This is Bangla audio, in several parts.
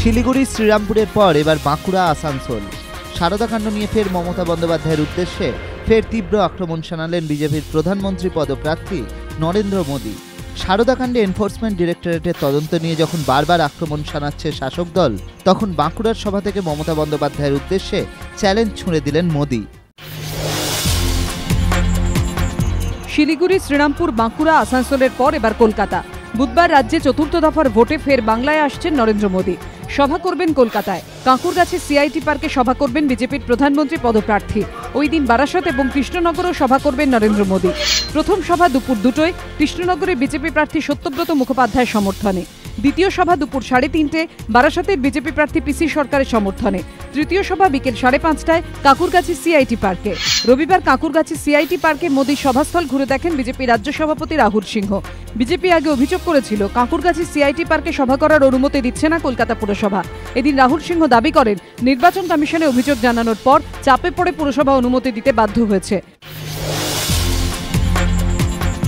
শিলিগুড়ি শ্রীরামপুরের পর এবার বাঁকুড়া, আসানসোল। সারদাকাণ্ড নিয়ে ফের মমতা বন্দ্যোপাধ্যায়ের উদ্দেশ্যে ফের তীব্র আক্রমণ শানালেন বিজেপির প্রধানমন্ত্রী পদপ্রার্থী নরেন্দ্র মোদী। সারদাকাণ্ডে এনফোর্সমেন্ট ডিরেক্টরেটের তদন্ত নিয়ে যখন বারবার আক্রমণ শানাচ্ছে শাসক দল, তখন বাঁকুড়ার সভা থেকে মমতা বন্দ্যোপাধ্যায়ের উদ্দেশ্যে চ্যালেঞ্জ ছুঁড়ে দিলেন মোদী। শিলিগুড়ি, শ্রীরামপুর, বাঁকুড়া, আসানসোলের পর এবার কলকাতা। বুধবার রাজ্যে চতুর্থ দফার ভোটে ফের বাংলায় আসছেন নরেন্দ্র মোদী। সভা করবেন কলকাতায়। কাঁকুরগাছে সিআইটি পার্কে সভা করবেন বিজেপির প্রধানমন্ত্রী পদপ্রার্থী। ওই দিন বারাসত এবং কৃষ্ণনগরেও সভা করবেন নরেন্দ্র মোদী। প্রথম সভা দুপুর দুটোয় কৃষ্ণনগরে বিজেপি প্রার্থী সত্যব্রত মুখোপাধ্যায়ের সমর্থনে। দ্বিতীয় সভা দুপুর সাড়ে তিনটে বারাসতের বিজেপি প্রার্থী পিসি সরকারের সমর্থনে। তৃতীয় সভা বিকেল সাড়ে পাঁচটায় কাকুরগাছি সিআইটি পার্কে। রবিবার কাকুরগাছি সিআইটি পার্কে মোদীর সভাস্থল ঘুরে দেখেন বিজেপি রাজ্য সভাপতি রাহুল সিংহ। বিজেপি আগে অভিযোগ করেছিল, কাকুরগাছি সিআইটি পার্কে সভা করার অনুমতি দিচ্ছে না কলকাতা পুরসভা। এদিন রাহুল সিংহ দাবি করেন, নির্বাচন কমিশনে অভিযোগ জানানোর পর চাপে পড়ে পুরসভা অনুমতি দিতে বাধ্য হয়েছে।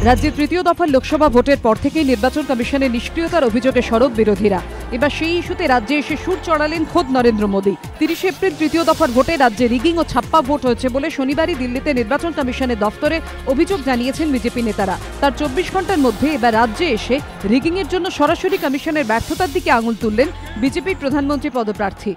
রাজ্যের তৃতীয় দফার লোকসভা ভোটের পর থেকেই নির্বাচন কমিশনের নিষ্ক্রিয়তার অভিযোগে সরব বিরোধীরা। এবার সেই ইস্যুতে রাজ্যে এসে সুর চড়ালেন খোদ নরেন্দ্র মোদী। তিরিশে এপ্রিল তৃতীয় দফার ভোটে রাজ্যে রিগিং ও ছাপ্পা ভোট হয়েছে বলে শনিবারই দিল্লিতে নির্বাচন কমিশনের দফতরে অভিযোগ জানিয়েছেন বিজেপি নেতারা। তার চব্বিশ ঘণ্টার মধ্যে এবার রাজ্যে এসে রিগিংয়ের জন্য সরাসরি কমিশনের ব্যর্থতার দিকে আঙুল তুললেন বিজেপির প্রধানমন্ত্রী পদপ্রার্থী।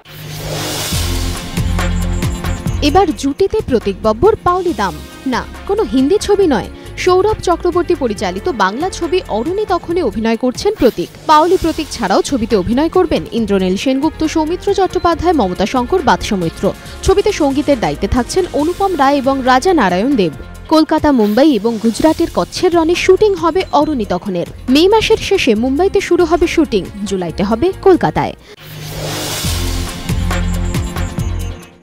এবার জুটিতে প্রতীক বব্বর, পাওলি দাম। না, কোনো হিন্দি ছবি নয়। সৌরভ চক্রবর্তী পরিচালিত বাংলা ছবি অরুণী তখনই অভিনয় করছেন প্রতীক। পাওলি প্রতীক ছাড়াও ছবিতে অভিনয় করবেন ইন্দ্রনীল সেনগুপ্ত, সৌমিত্র চট্টোপাধ্যায়, মমতা শঙ্কর বাদশমৈত্র ছবিতে সঙ্গীতের দায়িত্বে থাকছেন অনুপম রায় এবং রাজা নারায়ণ দেব। কলকাতা, মুম্বাই এবং গুজরাটের কচ্ছের রনে শুটিং হবে অরুণী তখনের। মে মাসের শেষে মুম্বাইতে শুরু হবে শুটিং, জুলাইতে হবে কলকাতায়।